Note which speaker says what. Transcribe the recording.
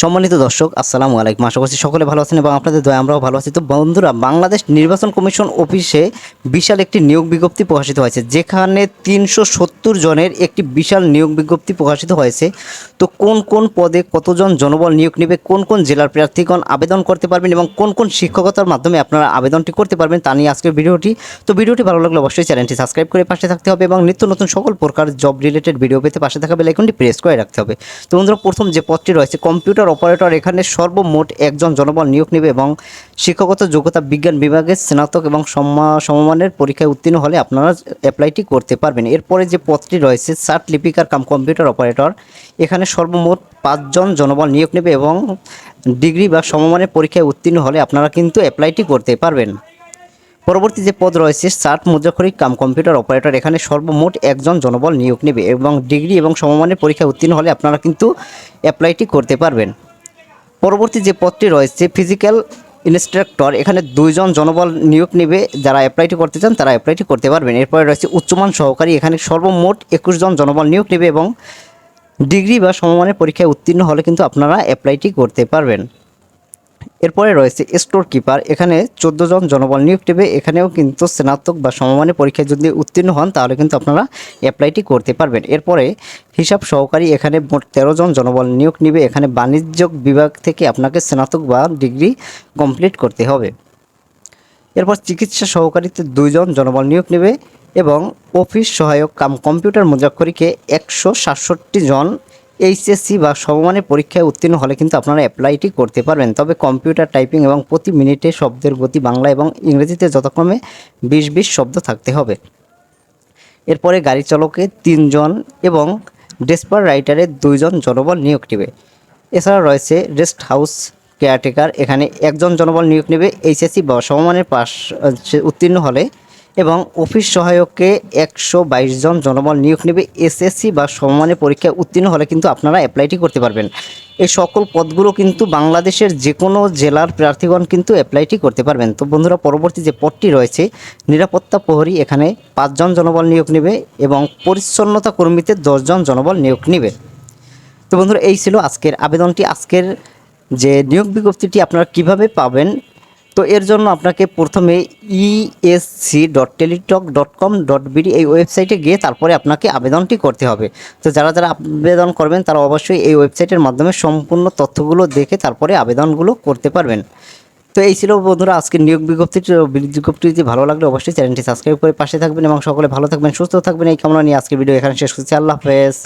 Speaker 1: সম্মানিত দর্শক, আসসালামু আলাইকুম। আশা করছি সকলে ভালো আছেন এবং আপনাদের দয়া, আমরাও ভালো আছি। তো বন্ধুরা, বাংলাদেশ নির্বাচন কমিশন অফিসে বিশাল একটি নিয়োগ বিজ্ঞপ্তি প্রকাশিত হয়েছে, যেখানে তিনশো সত্তর জনের একটি বিশাল নিয়োগ বিজ্ঞপ্তি প্রকাশিত হয়েছে। তো কোন কোন পদে কতজন জনবল নিয়োগ নেবে, কোন কোন জেলার প্রার্থীগণ আবেদন করতে পারবেন এবং কোন কোন শিক্ষকতার মাধ্যমে আপনারা আবেদনটি করতে পারবেন তা নিয়ে আজকের ভিডিওটি। তো ভিডিওটি ভালো লাগলে অবশ্যই চ্যানেলটি সাবস্ক্রাইব করে পাশে থাকতে হবে এবং নিত্য নতুন সকল প্রকার জব রিলেটেড ভিডিও পেতে পাশে থাকা বেলাইকনটি প্রেস করে রাখতে হবে। তো বন্ধুরা, প্রথম যে পদটি রয়েছে, কম্পিউটার অপারেটর এখানে সর্বমোট একজন জনবল নিয়োগ নেবে এবং শিক্ষাগত যোগ্যতা বিজ্ঞান বিভাগের স্নাতক এবং সমমা- সমমানের পরীক্ষায় উত্তীর্ণ হলে আপনারা অ্যাপ্লাইটি করতে পারবেন। এরপরে যে পদটি রয়েছে সার্ট লিপিকার কাম কম্পিউটার অপারেটর, এখানে সর্বমোট পাঁচজন জনবল নিয়োগ নেবে এবং ডিগ্রি বা সমমানের পরীক্ষায় উত্তীর্ণ হলে আপনারা কিন্তু অ্যাপ্লাইটি করতে পারবেন। পরবর্তী যে পদ রয়েছে, চার্ট মুদ্রাক্ষরিক কাম কম্পিউটার অপারেটর, এখানে সর্বমোট একজন জনবল নিয়োগ নেবে এবং ডিগ্রি এবং সমমানের পরীক্ষায় উত্তীর্ণ হলে আপনারা কিন্তু অ্যাপ্লাইটি করতে পারবেন। পরবর্তী যে পদটি রয়েছে, ফিজিক্যাল ইনস্ট্রাক্টর, এখানে দুইজন জনবল নিয়োগ নেবে, যারা অ্যাপ্লাইটি করতে চান তারা অ্যাপ্লাইটি করতে পারবেন। এরপরে রয়েছে উচ্চমান সহকারী, এখানে সর্বমোট একুশ জন জনবল নিয়োগ নেবে এবং ডিগ্রি বা সমমানের পরীক্ষায় উত্তীর্ণ হলে কিন্তু আপনারা অ্যাপ্লাইটি করতে পারবেন। এরপরে রয়েছে স্টোর কিপার। এখানে চোদ্দ জন জনবল নিয়োগ নেবে এখানেও কিন্তু স্নাতক বা সমমানের পরীক্ষায় যদি উত্তীর্ণ হন, তাহলে কিন্তু আপনারা অ্যাপ্লাইটি করতে পারবেন। এরপরে হিসাব সহকারী এখানে মোট তেরো জন জনবল নিয়োগ নেবে। এখানে বাণিজ্য বিভাগ থেকে আপনাকে স্নাতক বা ডিগ্রি কমপ্লিট করতে হবে। এরপর চিকিৎসা সহকারীতে দুইজন জনবল নিয়োগ নেবে এবং অফিস সহায়ক কাম কম্পিউটার মুদ্রাক্ষরীকে একশো সাতষট্টি জন এইচএসসি বা সমমানের পরীক্ষায় উত্তীর্ণ হলে কিন্তু আপনারা অ্যাপ্লাইটি করতে পারবেন। তবে কম্পিউটার টাইপিং এবং প্রতি মিনিটে শব্দের গতি বাংলা এবং ইংরেজিতে যথাক্রমে বিশ বিশ শব্দ থাকতে হবে। এরপরে গাড়ি চালকে তিনজন এবং ডেসপার রাইটারে দুইজন জনবল নিয়োগ নেবে। এছাড়া রয়েছে রেস্ট হাউস কেয়ারটেকার, এখানে একজন জনবল নিয়োগ নেবে। এইচএসসি বা সমমানের পাশ উত্তীর্ণ হলে এবং অফিস সহায়ককে একশো বাইশ জন জনবল নিয়োগ নেবে। এসএসসি বা সমমানের পরীক্ষায় উত্তীর্ণ হলে কিন্তু আপনারা অ্যাপ্লাইটি করতে পারবেন। এই সকল পদগুলো কিন্তু বাংলাদেশের যে কোনো জেলার প্রার্থীগণ কিন্তু অ্যাপ্লাইটি করতে পারবেন। তো বন্ধুরা, পরবর্তী যে পদটি রয়েছে, নিরাপত্তা প্রহরী, এখানে পাঁচজন জনবল নিয়োগ নেবে এবং পরিচ্ছন্নতা কর্মীতে দশজন জনবল নিয়োগ নেবে। তো বন্ধুরা, এই ছিল আজকের আবেদনটি। আজকের যে নিয়োগ বিজ্ঞপ্তিটি আপনারা কীভাবে পাবেন তো এর জন্য আপনাকে প্রথমে ESC dot Teletalk dot com dot BD এই ওয়েবসাইটে গিয়ে তারপরে আপনাকে আবেদনটি করতে হবে। তো যারা যারা আবেদন করবেন, তারা অবশ্যই এই ওয়েবসাইটের মাধ্যমে সম্পূর্ণ তথ্যগুলো দেখে তারপরে আবেদনগুলো করতে পারবেন। তো এই ছিল বন্ধুরা আজকের নিয়োগ বিজ্ঞপ্তিটি। বিজ্ঞপ্তি যদি ভালো লাগলে অবশ্যই চ্যানেলটি সাবস্ক্রাইব করে পাশে থাকবেন এবং সকলে ভালো থাকবেন, সুস্থ থাকবেন। এই কামনা নিয়ে আজকের ভিডিও এখানে শেষ করছি। আল্লাহ হাফেজ।